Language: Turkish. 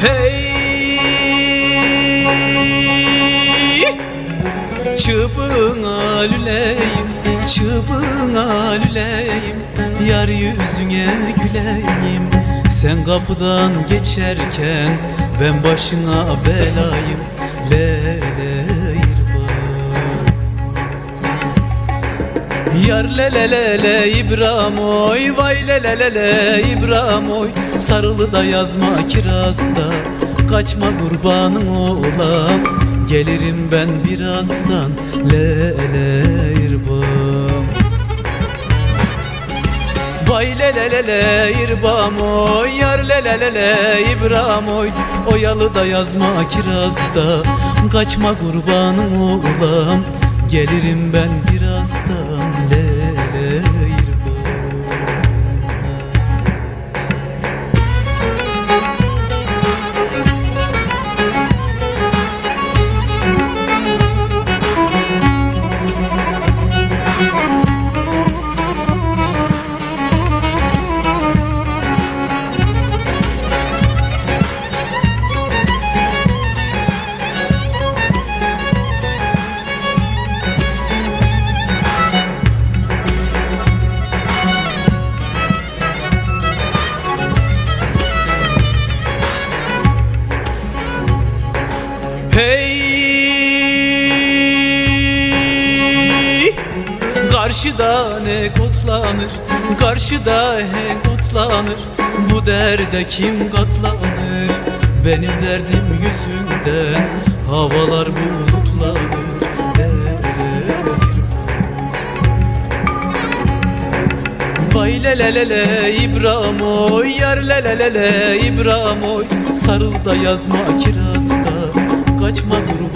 Hey! Çıbına lüleyim Çıbına lüleyim Yar yüzüne güleyim. Sen kapıdan geçerken Ben başına belayım. Lele Yar le le le le İbrahim oy. Vay le le le le İbrahim oy. Sarılı da yazma kirazda. Kaçma kurbanın olam Gelirim ben birazdan. Le le İrbam Vay le le le le İrbam oy. Yar le le le le İbrahim oy. Oyalı da yazma kirazda. Kaçma kurbanın olam Gelirim ben birazdan Hey. Karşıda ne kotlanır Karşıda he kotlanır Bu derde kim katlanır? Benim derdim yüzünden Havalar bulutlanır. Vay le le le le İbrahim oy Yar le le le le İbrahim oy. Sarıl da yazma kirazda Kaçma kurban